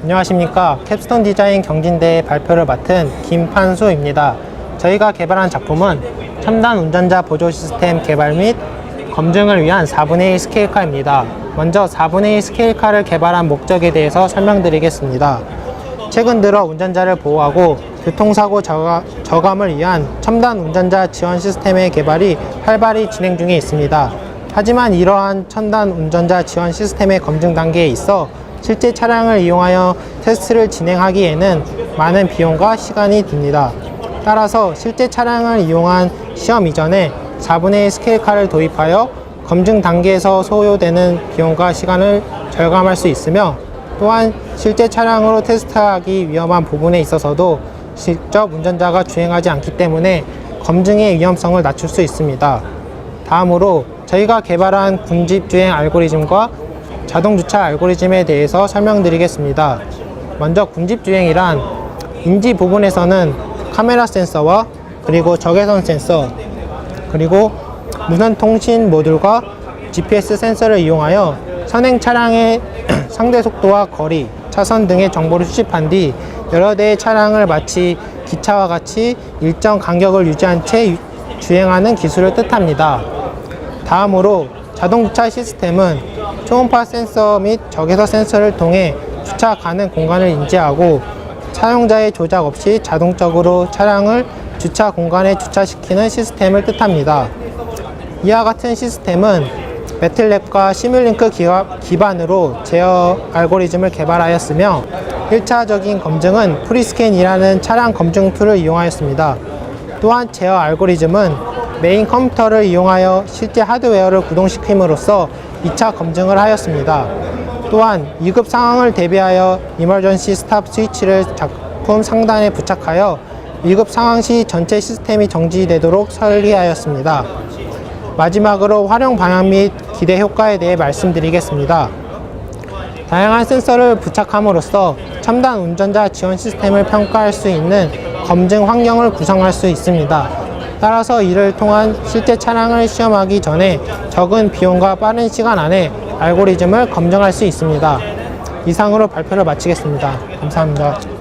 안녕하십니까. 캡스톤 디자인 경진대회 발표를 맡은 김판수입니다. 저희가 개발한 작품은 첨단 운전자 보조 시스템 개발 및 검증을 위한 4분의 1 스케일카입니다. 먼저 4분의 1 스케일카를 개발한 목적에 대해서 설명드리겠습니다. 최근 들어 운전자를 보호하고 교통사고 저가, 저감을 위한 첨단 운전자 지원 시스템의 개발이 활발히 진행 중에 있습니다. 하지만 이러한 첨단 운전자 지원 시스템의 검증 단계에 있어 실제 차량을 이용하여 테스트를 진행하기에는 많은 비용과 시간이 듭니다. 따라서 실제 차량을 이용한 시험 이전에 4분의 1 스케일카를 도입하여 검증 단계에서 소요되는 비용과 시간을 절감할 수 있으며 또한 실제 차량으로 테스트하기 위험한 부분에 있어서도 직접 운전자가 주행하지 않기 때문에 검증의 위험성을 낮출 수 있습니다. 다음으로 저희가 개발한 군집 주행 알고리즘과 자동 주차 알고리즘에 대해서 설명드리겠습니다. 먼저 군집 주행이란 인지 부분에서는 카메라 센서와 그리고 적외선 센서 그리고 무선 통신 모듈과 GPS 센서를 이용하여 선행 차량의 상대 속도와 거리, 차선 등의 정보를 수집한 뒤 여러 대의 차량을 마치 기차와 같이 일정 간격을 유지한 채 유- 주행하는 기술을 뜻합니다. 다음으로 자동주차 시스템은 초음파 센서 및 적외선 센서를 통해 주차 가능 공간을 인지하고 사용자의 조작 없이 자동적으로 차량을 주차 공간에 주차시키는 시스템을 뜻합니다. 이와 같은 시스템은 매틀랩과 시뮬링크 기반으로 제어 알고리즘을 개발하였으며 1차적인 검증은 프리스캔이라는 차량 검증 툴을 이용하였습니다. 또한 제어 알고리즘은 메인 컴퓨터를 이용하여 실제 하드웨어를 구동시킴으로써 2차 검증을 하였습니다. 또한 위급 상황을 대비하여 이머전시 스탑 스위치를 작품 상단에 부착하여 위급 상황 시 전체 시스템이 정지되도록 설계하였습니다. 마지막으로 활용 방향 및 기대 효과에 대해 말씀드리겠습니다. 다양한 센서를 부착함으로써 첨단 운전자 지원 시스템을 평가할 수 있는 검증 환경을 구성할 수 있습니다. 따라서 이를 통한 실제 차량을 시험하기 전에 적은 비용과 빠른 시간 안에 알고리즘을 검증할 수 있습니다. 이상으로 발표를 마치겠습니다. 감사합니다.